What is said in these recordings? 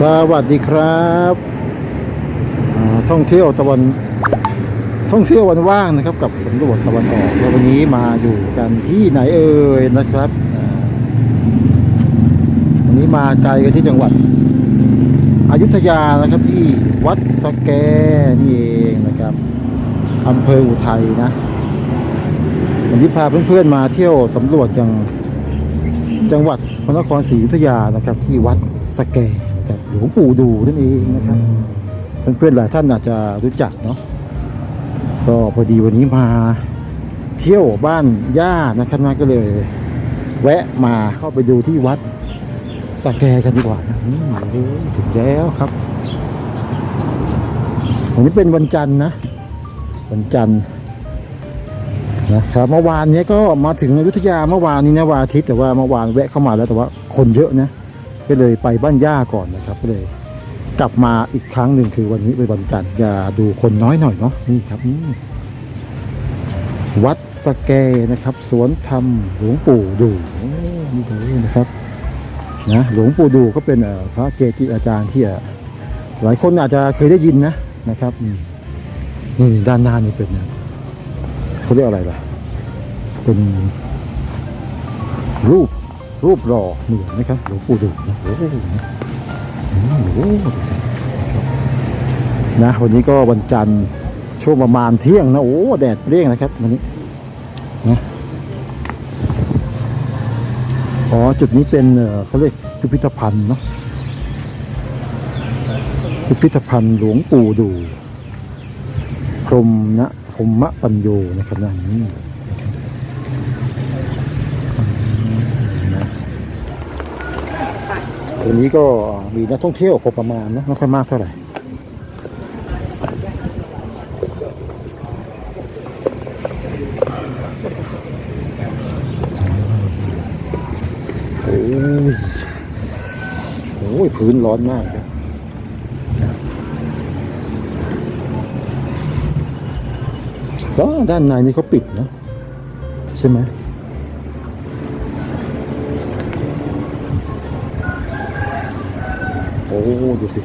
สวัสดีครับท่องเที่ยวตะวันท่องเที่ยววันว่างนะครับ กับสำรวจตะวันออกแล้ววันนี้มาอยู่กันที่ไหนเอ่ยนะครับวันนี้มาไกลกันที่จังหวัดอยุธยานะครับที่วัดสแกนี่เองนะครับอำเภออุทัยนะวันนี้พาเพื่อนๆมาเที่ยวสำรวจยังจังหวัดพระนครศรีอยุธยานะครับ ที่วัดสแก ครับหลวงปู่ดูนั่นเองนะครับเพื่อนๆหลายท่านอาจจะรู้จักเนาะก็พอดีวันนี้มาเที่ยวบ้านย่านะครับนะก็เลย แวะมาเข้าไปดูที่วัดสแกกันดีกว่านะโอ้โหถึงแล้วครับวันนี้เป็นวันจันทร์นะวันจันทร์นะครับเมื่อวานนี้ก็มาถึงอยุธยาเมื่อวานนี้นะวันอาทิตย์แต่ว่าเมื่อวานแวะเข้ามาแล้วแต่ว่าคนเยอะนะ ก็เลยไปบ้านย่าก่อนนะครับก็เลยกลับมาอีกครั้งหนึ่งคือวันนี้เป็นวันจันทร์อย่าดูคนน้อยหน่อยเนาะนี่ครับวัดสแกนะครับ สวนธรรมหลวงปู่ดูนี่เลยนะครับนะหลวงปู่ดูก็เป็นพระเกจิอาจารย์ที่หลายคนอาจจะเคยได้ยินนะนะครับนี่ด้านหน้านี่เป็นเอ่อเขาเรียกอะไรล่ะ เป็นรูป รูปหล่อเหมือนนะครับหลวงปู่ดูนะโอ้โหนะโอ้โหนะวันนี้ก็วันจันทร์ช่วงประมาณเที่ยงนะโอ้แดดเปรี้ยงนะครับวันนี้นะอ๋อจุดนี้เป็นเอ่อเขาเรียกพิพิธภัณฑ์เนาะพิพิธภัณฑ์หลวงปู่ดูพรมนะพรหมปัญโยนะครับนะอืม วันนี้ก็มีนักท่องเที่ยวพอประมาณนะไม่ค่อยมากเท่าไหร่โอ้ยโอ้ยพื้นร้อนมากเลยก็ด้านในนี่เขาปิดนะ ใช่ไหม โอ้ดูสิ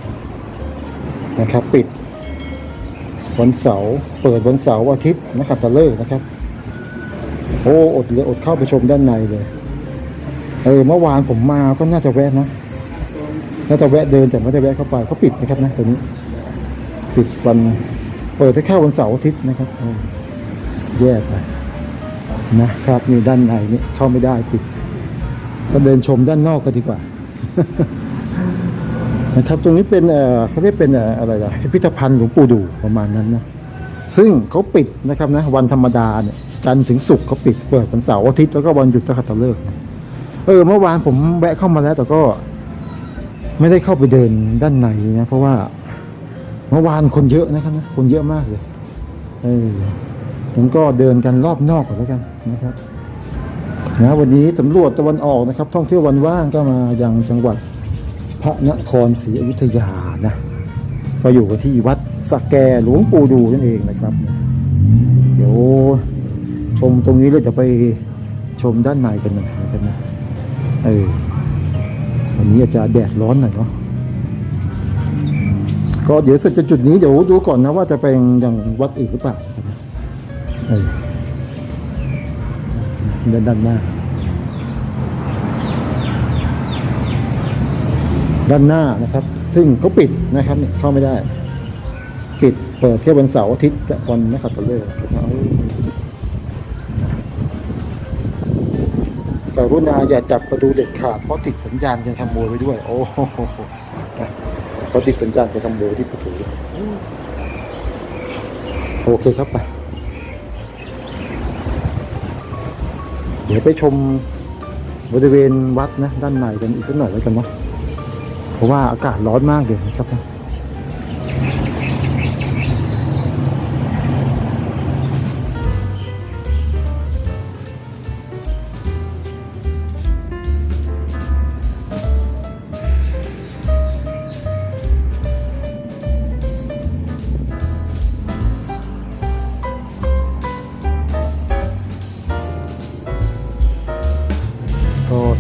นะครับ ปิด วันเสาร์เปิดวันเสาร์อาทิตย์นะครับตะเลิกนะครับ โอ้อดเลยอดเข้าไปชมด้านในเลย เออเมื่อวานผมมาก็น่าจะแวะนะน่าจะแวะเดินแต่ไม่ได้แวะเข้าไปเขาปิดนะครับนะตัวนี้ ปิดวันเปิดให้เข้าวันเสาร์อาทิตย์นะครับเออแยกไปนะครับนี่ด้านในนี่เข้าไม่ได้ปิดก็เดินชมด้านนอกกันดีกว่า นะครับตรงนี้เป็นเอ่อเขาเรียกเป็นเอ่ออะไรล่ะพิพิธภัณฑ์หลวงปู่ดูประมาณนั้นนะซึ่งเขาปิดนะครับนะวันธรรมดาเนี่ยจันทร์ถึงศุกร์เขาปิดเปิดวันเสาร์อาทิตย์แล้วก็วันหยุดนักขัตฤกษ์เออเมื่อวานผมแวะเข้ามาแล้วแต่ก็ ไม่ได้เข้าไปเดินด้านในนะเพราะว่าเมื่อวานคนเยอะนะครับนะคนเยอะมากเลยเออผมก็เดินกันรอบนอกก่อนแล้วกันนะครับนะวันนี้สำรวจตะวันออกนะครับ ท่องเที่ยววันว่างก็มายังจังหวัด พระนครศรีอยุธยานะก็อยู่กันที่วัดสแกหลวงปู่ดูนั่นเองนะครับ เดี๋ยวชมตรงนี้แล้วจะไปชมด้านในกันหน่อยนะครับนะเออวันนี้อาจจะแดดร้อนหน่อยเนาะก็เดี๋ยวเสร็จจากจุดนี้เดี๋ยวดูก่อนนะว่าจะไปยังวัดอื่นหรือเปล่าเออด้านด้านหน้า ด้านหน้านะครับ ซึ่งเขาปิดนะครับเนี่ยเข้าไม่ได้ ปิดเปิดแค่วันเสาร์อาทิตย์วันนักขัตฤกษ์ครับเอากรุณาอย่าจับประตูเด็ดขาดเพราะติดสัญญาณการขโมยไว้ด้วย โอ้โหเขาติดสัญญาณการขโมยที่ประตูโอเคครับไปเดี๋ยวไปชมบริเวณวัดนะด้านในกันอีกสักหน่อยแล้วกันเนาะ ราะว่าอากาศร้อนมากเลยนะครับ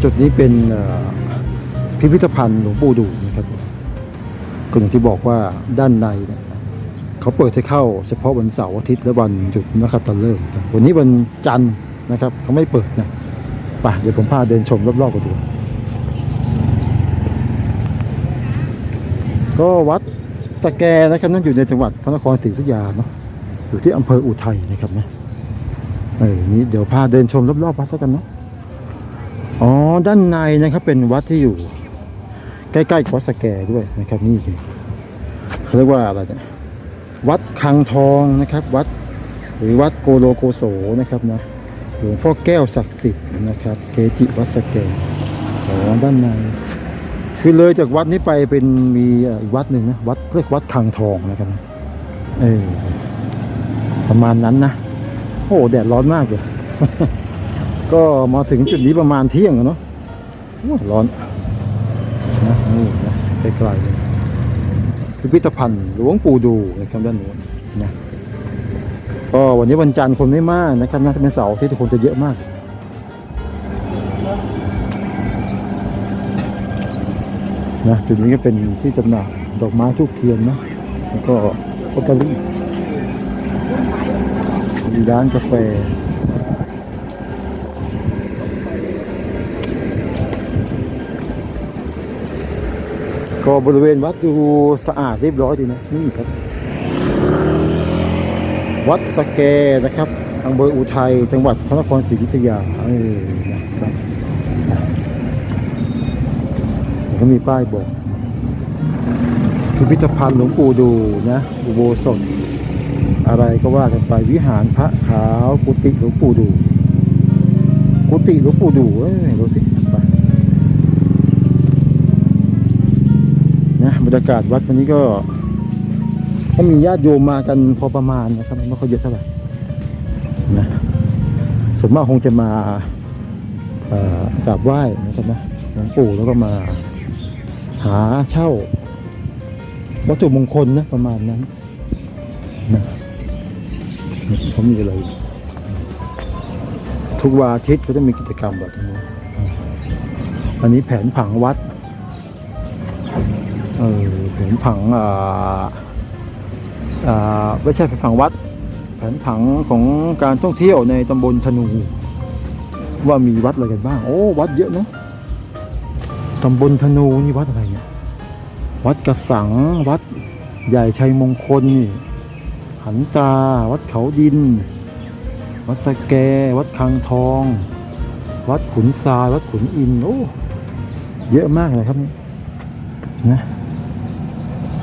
จุดนี้เป็น พิพิธภัณฑ์หลวงปู่ดูนะครับก็อย่างที่บอกว่าด้านในเนี่ยเขาเปิดให้เข้าเฉพาะวันเสาร์อาทิตย์และวันหยุดนักขัตฤกษ์วันนี้วันจันทร์นะครับเขาไม่เปิดนะไปเดี๋ยวผมพาเดินชมรอบๆกันดูก็วัดสแกนะครับนั่นอยู่ในจังหวัดพระนครศรีอยุธยาเนาะอยู่ที่อำเภออุทัยนะครับนะเออนี้เดี๋ยวพาเดินชมรอบๆวัดแล้วกันเนาะอ๋อด้านในนะครับเป็นวัดที่อยู่ ใกล้ๆกับวัดสแกด้วยนะครับนี่เขาเรียกว่าอะไรเนี่ยวัดคังทองนะครับ วัดหรือวัดโกโลโกโสนะครับนะหลวงพ่อแก้วศักดิ์สิทธิ์นะครับ เกจิวัดสแกอ๋อด้านในคือเลยจากวัดนี้ไปเป็นมีอีกวัดหนึ่งนะวัดเรียกวัดคังทองนะครับเออประมาณนั้นนะโอ้แดดร้อนมากเลยก็มาถึงจุดนี้ประมาณเที่ยงเนาะร้อน ไกลๆเลยพิพิธภัณฑ์หลวงปู่ดูนะครับด้านโน้นนะก็วันนี้วันจันทร์คนไม่มากนะครับน่าจะเป็นเสาร์ที่คนจะเยอะมากนะจุดนี้ก็เป็นที่จำหน่ายดอกไม้ทูบเทียนนะแล้วก็ลอตเตอรี่มีร้านกาแฟ ก็บริเวณวัดดูสะอาดเรียบร้อยดีนะนี่ครับ วัดสแกนะครับอำเภออุทัยจังหวัดพระนครศรีอยุธยาเออนะครับก็มีป้ายบอกพิพิธภัณฑ์หลวงปู่ดูนะอุโบสถอะไรก็ว่ากันไปวิหารพระขาวกุฏิหลวงปู่ดู กุฏิหลวงปู่ดูเอ้ยดูสิ บรรยากาศวัดวันนี้ก็ก็มีญาติโยมมากันพอประมาณนะครับไม่ค่อยเยอะเท่าไหร่นะส่วนมากคงจะมากราบไหว้นะครับนะหลวงปู่แล้วก็มาหาเช่า วัตถุมงคลนะประมาณนั้นนะเขามีอะไร ทุกวันอาทิตย์เขาจะมีกิจกรรมแบบนี้ อันนี้แผนผังวัด แผนผังอ่าอ่าไม่ใช่แผนผังวัด แผนผังของการท่องเที่ยวในตำบลธนู ว่ามีวัดอะไรกันบ้าง โอ้ วัดเยอะเนอะตำบลธนูนี่วัดอะไรเนี่ยวัดกระสังวัดใหญ่ชัยมงคลนี่หันตา วัดเขาดิน วัดสแก วัดคังทอง วัดขุนทราย วัดขุนอิน โอ้ เยอะมากเลยครับนี่นะ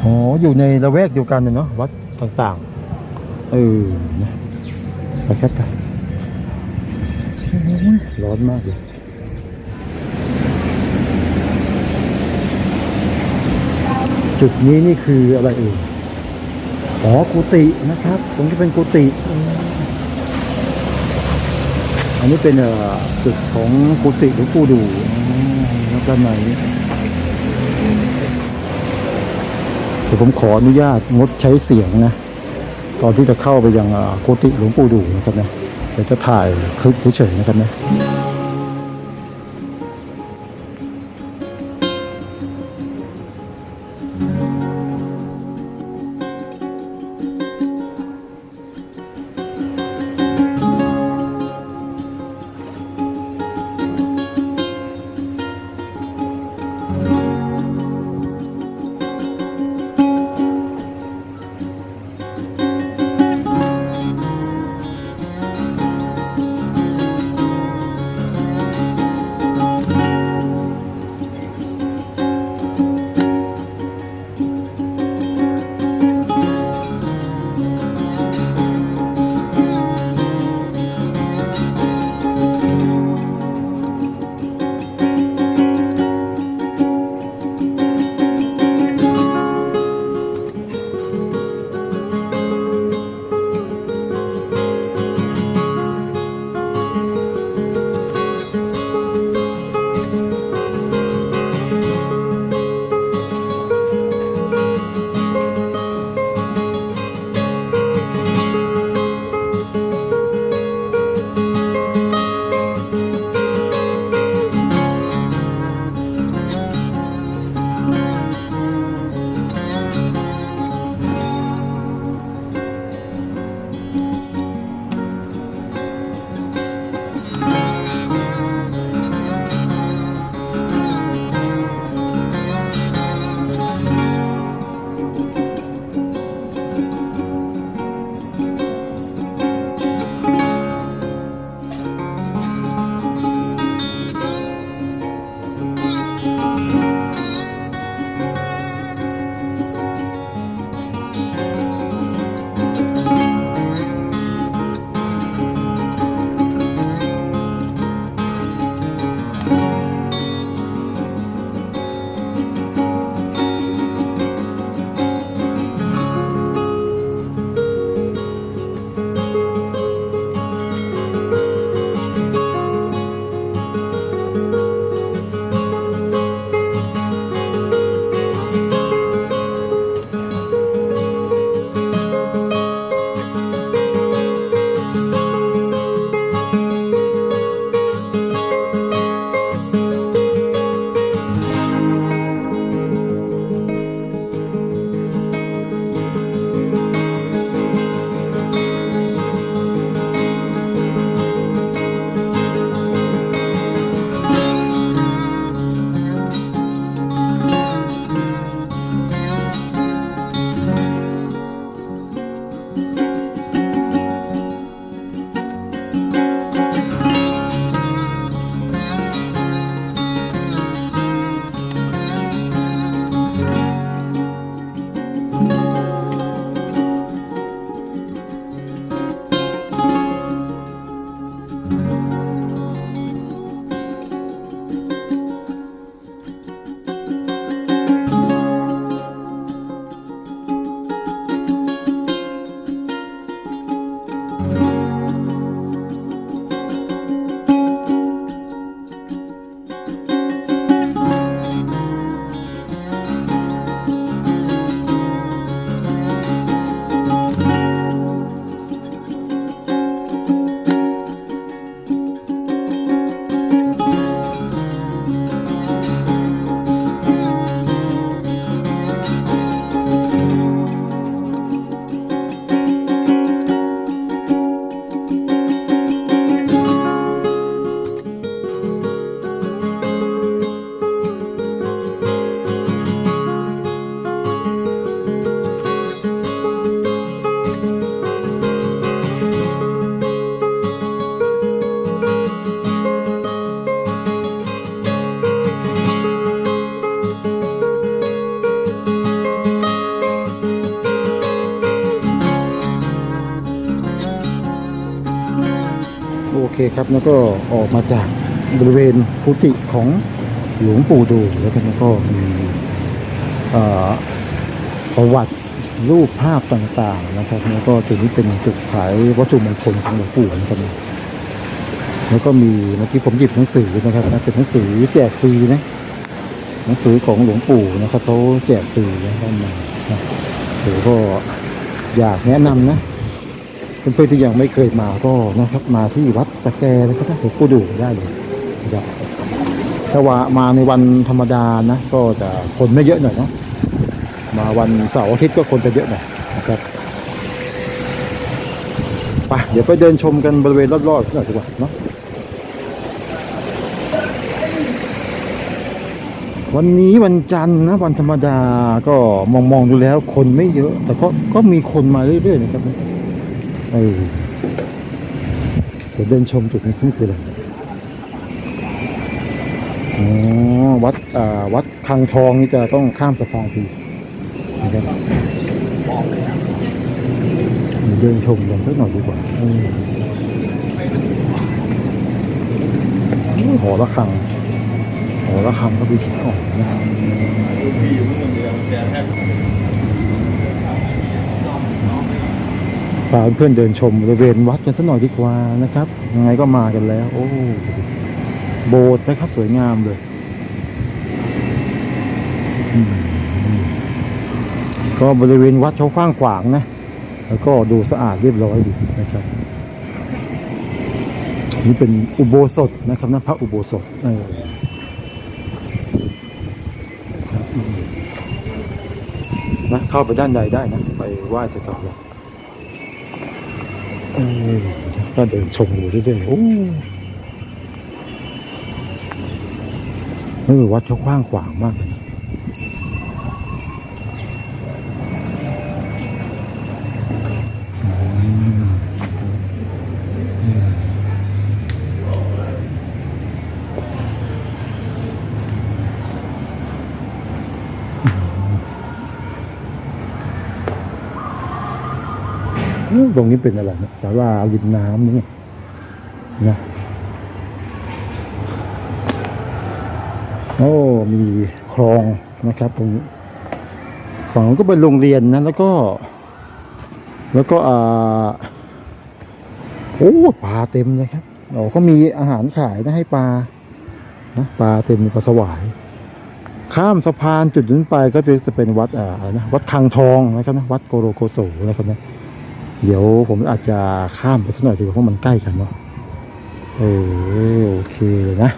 อ๋อ อยู่ในละแวกเดียวกันเลยเนาะวัดต่างๆ เออนะไปครับไปร้อนมากเลยจุดนี้นี่คืออะไรเอ่ยอ๋อกุฏินะครับ ตรงนี้เป็นกุฏิอันนี้เป็นจุดของกุฏิหลวงปู่ดูแล้วด้านในนี้ เดี๋ยวผมขออนุญาตงดใช้เสียงนะ ตอนที่จะเข้าไปยังโคติหลวงปู่ดูนะครับนะเดี๋ยวจะถ่ายคลิปเฉยๆนะครับนะ ครับ แล้วก็ออกมาจากบริเวณพุติของหลวงปู่ดูแล้วก็แล้วก็มีประวัติรูปภาพต่างๆนะครับแล้วก็จุดนี้เป็นจุดขายวัตถุมงคลของหลวงปู่นะครับแล้วก็มีเมื่อกี้ผมหยิบหนังสือนะครับนะเป็นหนังสือแจกฟรีนะหนังสือของหลวงปู่นะครับเขาแจกฟรีนะครับมานะเดี๋ยวก็อยากแนะนำนะ เพื่อนๆที่ยังไม่เคยมาก็นะครับมาที่วัดสแกนะครับหลวงปู่ดูได้เลยนะครับถ้าว่ามาในวันธรรมดานะ ก็จะคนไม่เยอะหน่อยเนาะมาวันเสาร์อาทิตย์ก็คนจะเยอะหน่อยนะครับไปเดี๋ยวไปเดินชมกันบริเวณรอบๆหน่อยดีกว่าเนาะวันนี้วันจันทร์นะวันธรรมดาก็มองมองๆดูแล้วคนไม่เยอะ แต่ก็ก็มีคนมาเรื่อยๆนะครับ เออเดี๋ยวเดินชมจุดนี้ซึ่คืออะไรอ๋อวัดอ่าวัดคังทองนี่จะต้องข้ามสะพานทีนะครับเดี๋ยวเดินชมกันสักหน่อยดีกว่าเออโอ้ยหอระฆังก็มีหินอ่อนนะ พาเพื่อนเดินชมบริเวณวัดกันสักหน่อยดีกว่านะครับ ยังไงก็มากันแล้ว โอ้โบสถ์นะครับสวยงามเลยก็บริเวณวัดเขากว้างขวางนะ แล้วก็ดูสะอาดเรียบร้อยดีนะครับ นี่เป็นอุโบสถนะครับนะพระอุโบสถเออนะเข้าไปด้านในได้นะ ไปไหว้สักการะ ก็เดินชมอยู่เรื่อยๆโอ้เออวัดเขากว้างขวางมากเลยนะอืมอืมอืม ตรงนี้เป็นอะไรเนี่ยศาลาริมน้ำนี่ไงนะโอ้มีคลองนะครับตรงนี้ฝั่งก็เป็นโรงเรียนนะแล้วก็ แล้วก็อ่าโอ้ปลาเต็มเลยครับโอ้เขามีอาหารขายนะให้ปลานะปลาเต็มปลาสวาย ข้ามสะพานจุดนั้นไปก็จะเป็นวัดอ่านะวัดคังทองนะครับนะวัดโกโรโกโสนะครับนะ เดี๋ยวผมอาจจะข้ามไปสักหน่อยดีกว่าเพราะมันใกล้กันเนาะเออโอเคเลยนะ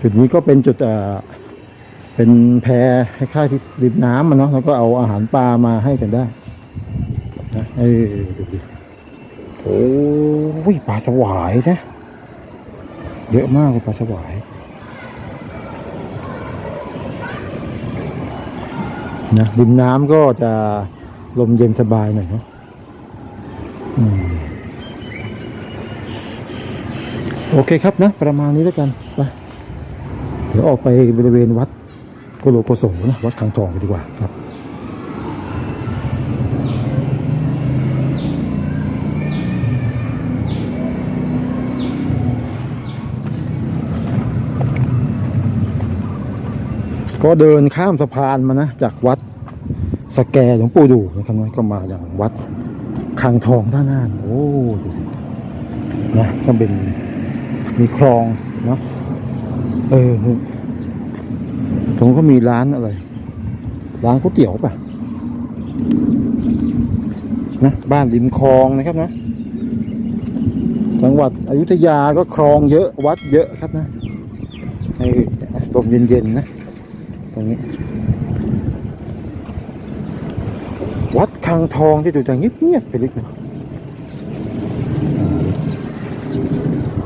จุดนี้ก็เป็นจุดเอ่อเป็นแพคล้ายๆที่ริมน้ำมันเนาะแล้วก็เอาอาหารปลามาให้กันได้นะเออดูดิโอ้ยปลาสวายนะ เยอะมากเลยปลาสวายนะริมน้ำก็จะลมเย็นสบายหน่อยเนาะ โอเคครับนะ ประมาณนี้แล้วกันไปเดี๋ยวออกไปบริเวณวัดโกโลโกโสนะวัดขังทองไปดีกว่าครับก็เดินข้ามสะพานมานะ จากวัดสแกหลวงปู่ดูนะครับก็มาอย่างวัด คางทองท่าน่านโอ้ดูสินะก็เป็นมีคลองเนาะเออนี่ผมก็มีร้านอะไร ร้านก๋วยเตี๋ยวป่ะนะบ้านริมคลองนะครับนะ จังหวัดอยุธยาก็คลองเยอะวัดเยอะครับนะให้ลมเย็นๆนะตรงนี้ คังทองที่ดูจะเงียบๆไปเล็กน้อย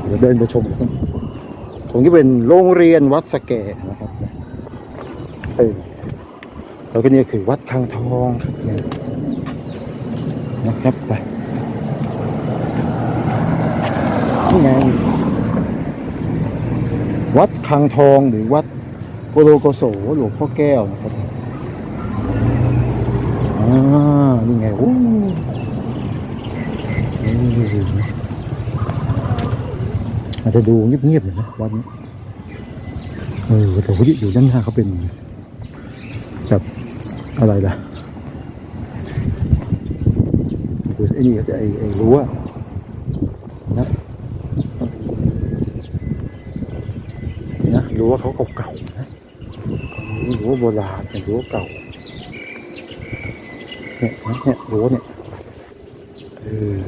เดี๋ยวเดินไปชมกันตรงนี้เป็นโรงเรียนวัดสแกนะครับเออแล้วก็นี่คือวัดคังทองนะครับไปนี่ไงวัดคังทองหรือวัดโกโลโกโสหลวงพ่อแก้วนะครับ นี่ไงโอ้อาจจะดูเงียบๆหน่อยนะวัดนี้เออแต่ว่าอยู่ด้านหน้าเขาเป็นแบบอะไรล่ะไอ้นี่ก็จะไอ้ไอ้รั้วนะนะรั้วเขาเก่าๆนะรั้วโบราณเป็นรั้วเก่า เนี่ยเนี่ยรั้วเนี่ยเออ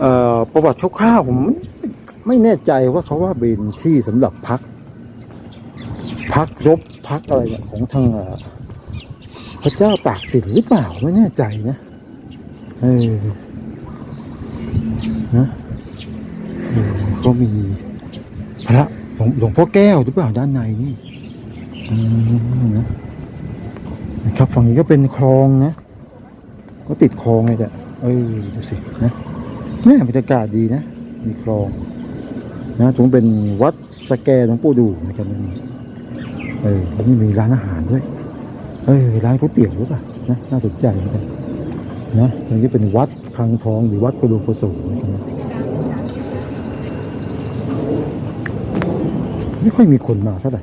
เอ่อประวัติคร่าวๆผมไม่แน่ใจว่าเขาว่าเป็นที่สำหรับพัก พักรบพักอะไรเนี่ยของทางพระเจ้าตากสินหรือเปล่าไม่แน่ใจนะเออนะเออก็มีพระหลวงพ่อแก้วหรือเปล่าด้านในนี่อืมนะ นะครับฝั่งนี้ก็เป็นคลองนะ ก็ติดคลองเลยแต่เออดูสินะแม่ยบรรยากาศดีนะ มีคลอง นะตรงเป็นวัดสแกหลวงปู่ดูนะครับนี่เออแล้วนี่มีร้านอาหารด้วย เออร้านก๋วยเตี๋ยวหรือเปล่านะน่าสนใจเหมือนกันนะตรงนี้เป็นวัดคลังทองหรือวัดโกโลโกโสนะครับไม่ค่อยมีคนมาเท่าไหร่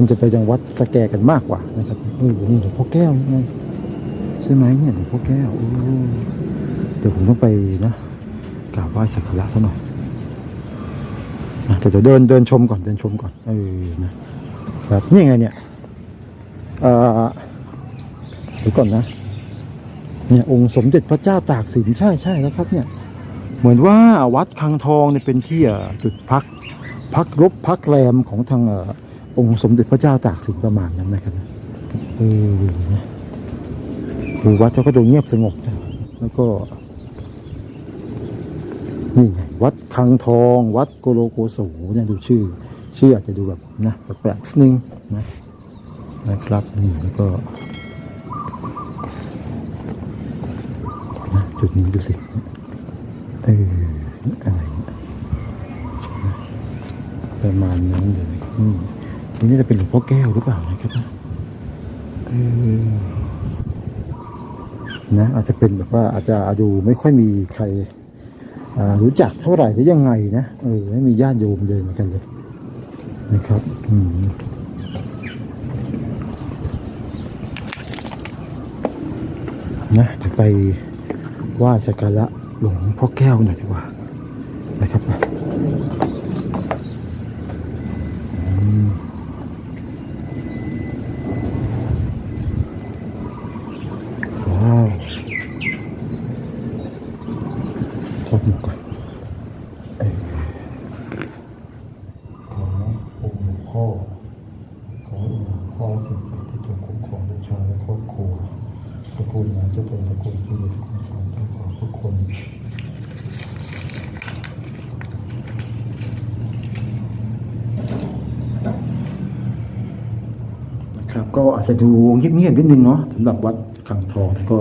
คนจะไปยังวัดสแกกันมากกว่านะครับเออนี่หลวงพ่อแก้วไงใช่ไหมเนี่ยหลวงพ่อแก้วโอ้เดี๋ยวผมต้องไปนะกราบไหว้สักการะซะหน่อยนะแต่เดี๋ยวเดินเดินชมก่อนเดินชมก่อนเออนะครับนี่ไงเนี่ยเอ่อเดี๋ยวก่อนนะเนี่ยองค์สมเด็จพระเจ้าตากสินใช่ใช่แล้วครับเนี่ยเหมือนว่าวัดคังทองเนี่ยเป็นที่จุดพักพักรบพักแรมของทางเองค์สมเด็จพระเจ้าตากสินประมาณนั้นนะครับเออนะดูวัดเขาก็ดูเงียบสงบนะแล้วก็ นี่ไงวัดคังทอง วัดโกโลโกโสเนี่ยดูชื่อ ชื่ออาจจะดูแบบนะแปลกๆนิดนึงนะนะครับนี่แล้วก็นะจุดนี้ดูสิเอออะไรนะประมาณนั้นเลยนี่ นี่น่าจะเป็นหลวงพ่อแก้วหรือเปล่านะครับนะออนะอาจจะเป็นแบบว่าอาจจะดูไม่ค่อยมีใครรู้จักเท่าไหร่หรือยังไงนะเออไม่มีญาติโยมเดินเหมือนกันเลยนะครับ อืมนะเดี๋ยวไปไหว้สักการะหลวงพ่อแก้วหน่อยดีกว่านะครับนะอืมว้าว ทอดหมูก่อนเอ่อขอองค์หลวงพ่อ ขอองค์หลวงพ่อสิ่งศักดิ์สิทธิ์จงคุ้มครองลูกชายและครอบครัวตระกูลนายเจ้าตัวตระกูลที่มีทุกคนของท่านของทุกคน นะครับก็อา จจะดูเงียบๆนิดนึงเนาะสำหรับวัดขังทองแต่ก็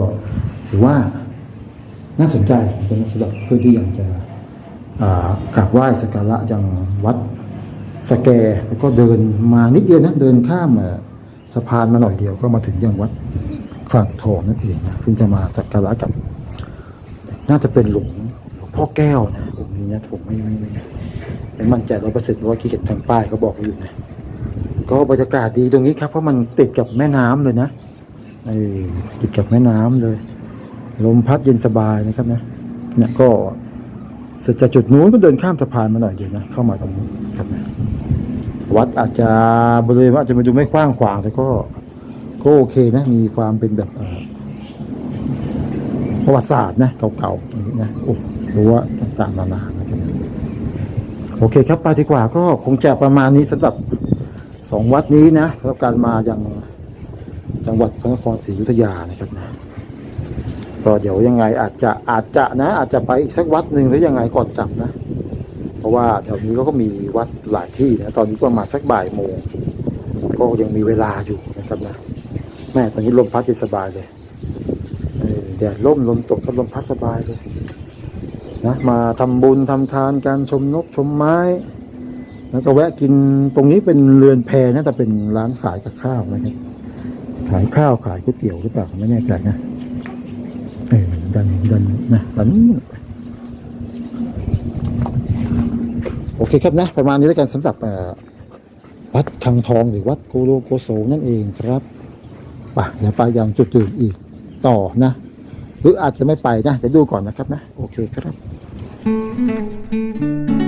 ถือว่าน่าสนใจสำหรับเพื่อที่อยากจะกราบไหว้สักการะยังวัดสแกแล้วก็เดินมานิดเดียวนะเดินข้ามสะพานมาหน่อยเดียวก็มาถึงยังวัดคลังทองนั่นเองนะเพิ่งจะมาสักการะกับ น่าจะเป็นหลวงพ่อแก้วนะองค์นี้นะผมไม่ไม่ไม่ไม่มั่นใจร้อยเปอร์เซ็นต์เพราะว่าขี้เกียจทางป้ายเขาบอกไว้อยู่นะ ก็บรรยากาศดีตรงนี้ครับ เพราะมันติดกับแม่น้ำเลยนะเออติดกับแม่น้ำเลย ลมพัดเย็นสบายนะครับนะเนี่ยก็เสร็จจากจุดนู้นก็เดินข้ามสะพานมาหน่อยเดียวนะเข้ามาตรงนี้ครับนะวัดอาจจะบริเวณว่าอาจจะมาดูไม่กว้างขวางแต่ก็ก็โอเคนะ มีความเป็นแบบประวัติศาสตร์นะเก่าๆอย่างนี้นะโอ้รู้ว่าต่างๆนานานะครับโอเคครับไปดีกว่าก็คงจะประมาณนี้สำหรับ สองวัดนี้นะสำหรับการมาอยังจังหวัดพระนครศรีอยุธยานะครับนะก็เดี๋ยวยังไงอาจจะอาจจะนะ อาจจะไปอีกสักวัดหนึ่งหรือยังไงก่อนกลับนะ เพราะว่าแถวนี้ก็มีวัดหลายที่นะตอนนี้ก็ประมาณสักบ่ายโมงก็ยังมีเวลาอยู่นะครับนะแม่ตอนนี้ลมพัดสบายเลยเออแดดร่มลมตกก็ลมพัดสบายเลยนะมาทำบุญทำทานการชมนกชมไม้ แล้วก็แวะกินตรงนี้เป็นเรือนแพนะแต่เป็นร้านขายกับข้าวนะครับขายข้าวขายก๋วยเตี๋ยวหรือเปล่าไม่แน่ใจนะเออดันดันนะดันนี้เคครับนะ ประมาณนี้แล้วกันสำหรับวัดคังทองหรือวัดโกโลโกโซนั่นเองครับป่ะเดี๋ยวไปยังจุดอื่นอีกต่อนะ หรืออาจจะไม่ไปนะเดี๋ยวดูก่อนนะครับนะ โอเคครับ